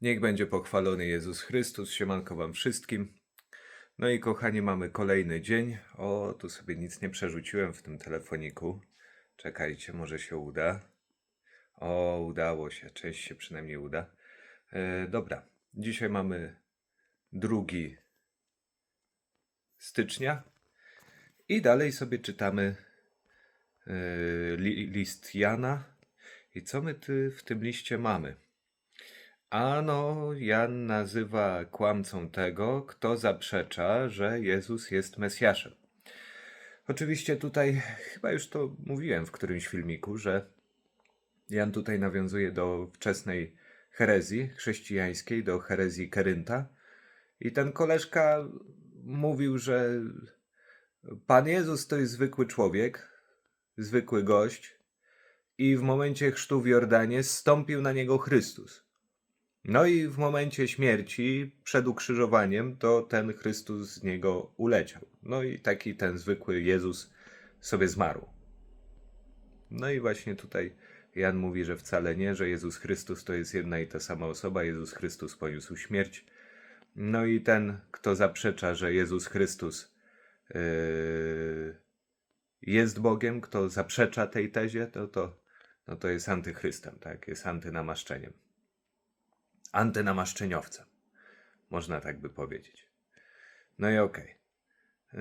Niech będzie pochwalony Jezus Chrystus, siemanko wam wszystkim. No i kochani, mamy kolejny dzień. O, tu sobie nic nie przerzuciłem w tym telefoniku. Czekajcie, może się uda. O, udało się, część się przynajmniej uda. E, dobra, dzisiaj mamy drugi stycznia i dalej sobie czytamy e, li, list Jana. I co my ty w tym liście mamy? Ano, Jan nazywa kłamcą tego, kto zaprzecza, że Jezus jest Mesjaszem. Oczywiście tutaj, chyba już to mówiłem w którymś filmiku, że Jan tutaj nawiązuje do wczesnej herezji chrześcijańskiej, do herezji Kerynta. I ten koleżka mówił, że Pan Jezus to jest zwykły człowiek, zwykły gość i w momencie chrztu w Jordanie zstąpił na niego Chrystus. No i w momencie śmierci, przed ukrzyżowaniem, to ten Chrystus z niego uleciał. No i taki ten zwykły Jezus sobie zmarł. No i właśnie tutaj Jan mówi, że wcale nie, że Jezus Chrystus to jest jedna i ta sama osoba. Jezus Chrystus poniósł śmierć. No i ten, kto zaprzecza, że Jezus Chrystus yy, jest Bogiem, kto zaprzecza tej tezie, to, to, no to jest antychrystem, tak? Jest antynamaszczeniem antynamaszczeniowcem. Można tak by powiedzieć. No i okej. Yy,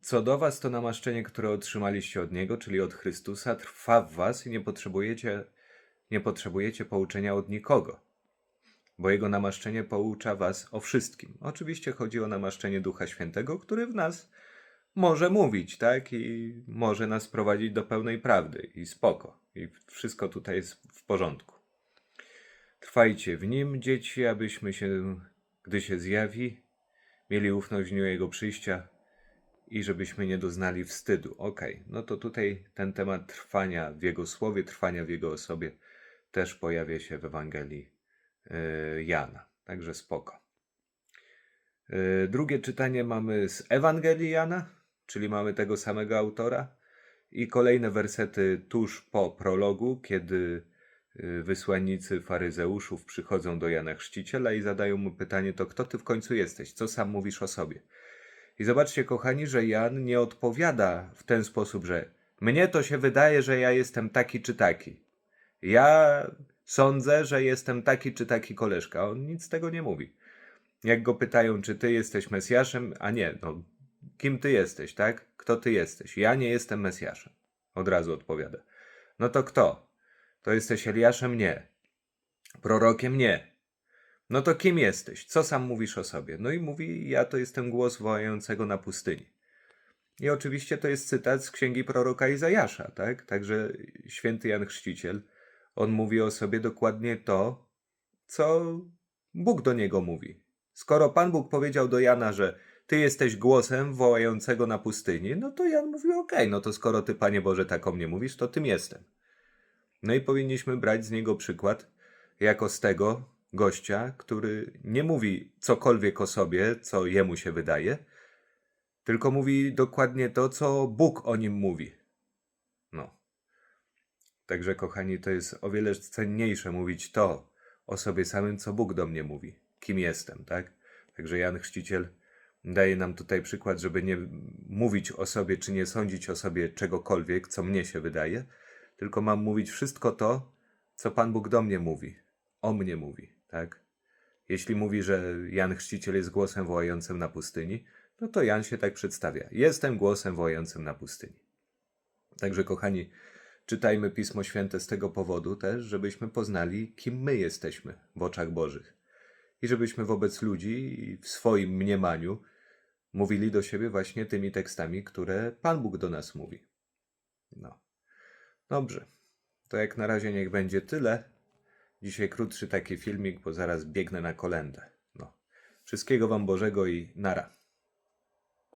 Co do was, to namaszczenie, które otrzymaliście od Niego, czyli od Chrystusa, trwa w was i nie potrzebujecie, nie potrzebujecie pouczenia od nikogo, bo Jego namaszczenie poucza was o wszystkim. Oczywiście chodzi o namaszczenie Ducha Świętego, który w nas może mówić, tak? I może nas prowadzić do pełnej prawdy i spoko. I wszystko tutaj jest w porządku. Trwajcie w nim, dzieci, abyśmy się, gdy się zjawi, mieli ufność w dniu jego przyjścia i żebyśmy nie doznali wstydu. Okej, no to tutaj ten temat trwania w jego słowie, trwania w jego osobie też pojawia się w Ewangelii yy, Jana. Także spoko. Yy, drugie czytanie mamy z Ewangelii Jana, czyli mamy tego samego autora i kolejne wersety tuż po prologu, kiedy y, wysłannicy faryzeuszów przychodzą do Jana Chrzciciela i zadają mu pytanie, to kto ty w końcu jesteś? Co sam mówisz o sobie? I zobaczcie, kochani, że Jan nie odpowiada w ten sposób, że mnie to się wydaje, że ja jestem taki czy taki. Ja sądzę, że jestem taki czy taki koleżka. On nic z tego nie mówi. Jak go pytają, czy ty jesteś Mesjaszem, a nie, no, kim ty jesteś, tak? Kto ty jesteś? Ja nie jestem Mesjaszem. Od razu odpowiada. No to kto? To jesteś Eliaszem? Nie. Prorokiem? Nie. No to kim jesteś? Co sam mówisz o sobie? No i mówi, ja to jestem głos wołającego na pustyni. I oczywiście to jest cytat z księgi proroka Izajasza, tak? Także święty Jan Chrzciciel, on mówi o sobie dokładnie to, co Bóg do niego mówi. Skoro Pan Bóg powiedział do Jana, że ty jesteś głosem wołającego na pustyni, no to Jan mówi, okej, no to skoro ty, Panie Boże, tak o mnie mówisz, to tym jestem. No i powinniśmy brać z niego przykład jako z tego gościa, który nie mówi cokolwiek o sobie, co jemu się wydaje, tylko mówi dokładnie to, co Bóg o nim mówi. No. Także, kochani, to jest o wiele cenniejsze mówić to o sobie samym, co Bóg do mnie mówi, kim jestem, tak? Także Jan Chrzciciel daje nam tutaj przykład, żeby nie mówić o sobie, czy nie sądzić o sobie czegokolwiek, co mnie się wydaje, tylko mam mówić wszystko to, co Pan Bóg do mnie mówi, o mnie mówi, tak? Jeśli mówi, że Jan Chrzciciel jest głosem wołającym na pustyni, no to Jan się tak przedstawia. Jestem głosem wołającym na pustyni. Także, kochani, czytajmy Pismo Święte z tego powodu też, żebyśmy poznali, kim my jesteśmy w oczach Bożych. I żebyśmy wobec ludzi w swoim mniemaniu mówili do siebie właśnie tymi tekstami, które Pan Bóg do nas mówi. No. Dobrze. To jak na razie niech będzie tyle. Dzisiaj krótszy taki filmik, bo zaraz biegnę na kolędę. No. Wszystkiego Wam Bożego i nara.